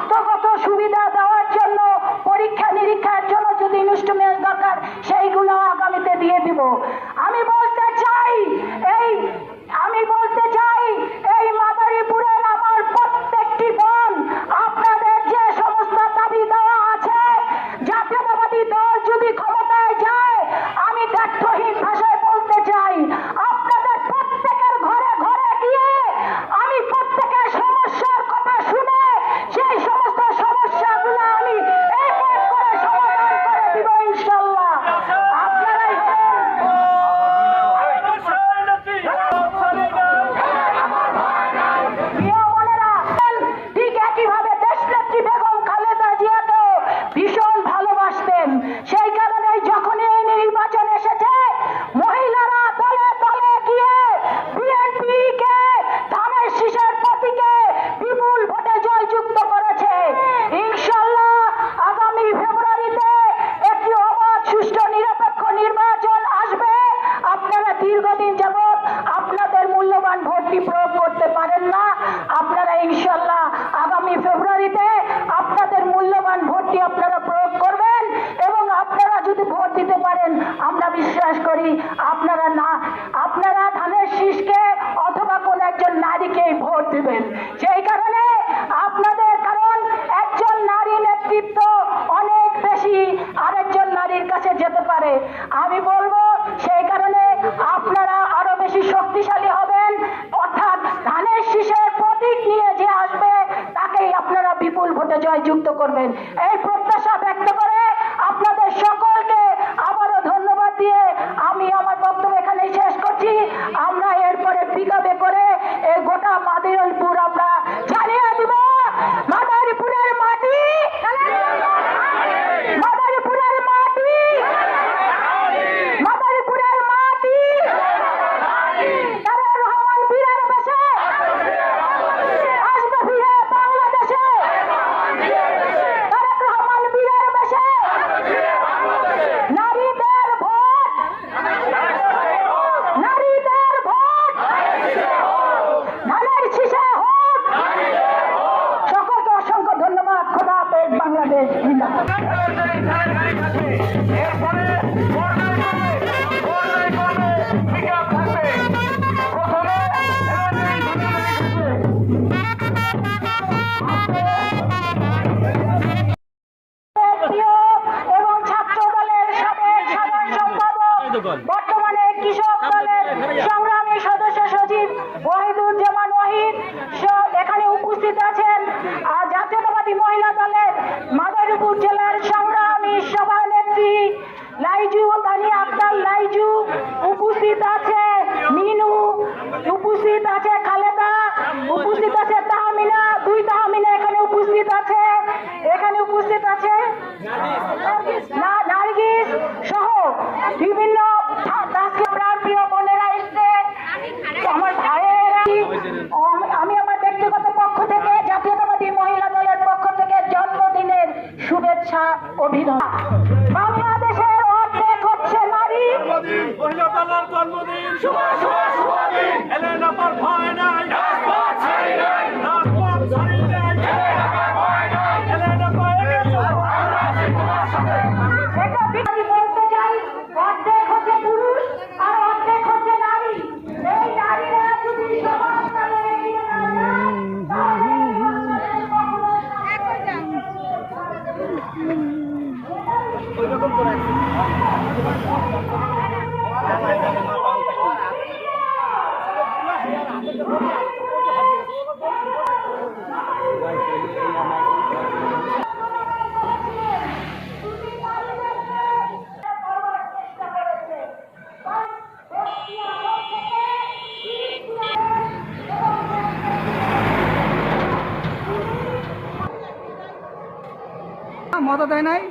স্বাস্থ্যগত সুবিধা দেওয়ার জন্য পরীক্ষা নিরীক্ষার জন্য যদি ইনস্ট্রুমেন্ট দরকার, সেইগুলো আগামীতে দিয়ে দিব। আমি বলতে চাই, এই করি আপনারা না, আপনারা ধানের শীষকে অথবা কোন একজন নারীকে ভোট দিবেন। সেই কারণে আপনাদের, কারণ একজন নারী নেতৃত্ব অনেক বেশি আরেকজন নারীর কাছে যেতে পারে। আমি বলব, সেই কারণে আপনারা আরও বেশি শক্তিশালী হবেন। অর্থাৎ ধানের শীষের প্রতীক নিয়ে যে আসবে, তাকেই আপনারা বিপুল ভোটে জয়যুক্ত করবেন। এই প্রত্যাশা ব্যক্ত করে আপনাদের ধন্যবাদ দিয়ে আমি আমার বক্তব্য এখানেই শেষ করছি। আমরা বর্তমানে কৃষক দলের সংগ্রামী সদস্য সচিব ওয়াহিদুজ্জামান ওয়াহিদ এখানে উপস্থিত আছেন। জাতীয়তাবাদী মহিলা দলের উপস্থিত আছে খালেদা, উপস্থিত আছে তাহমিনা, দুই তাহমিনা এখানে উপস্থিত আছে। এখানে উপস্থিত আছে সহ বিভিন্ন আমার আমি আমার ব্যক্তিগত পক্ষ থেকে, জাতীয়তাবাদী মহিলা দলের পক্ষ থেকে শুভেচ্ছা বাংলাদেশের অর্ধেক হচ্ছে নারী। মহিলা শুভ মত দেয় নাই?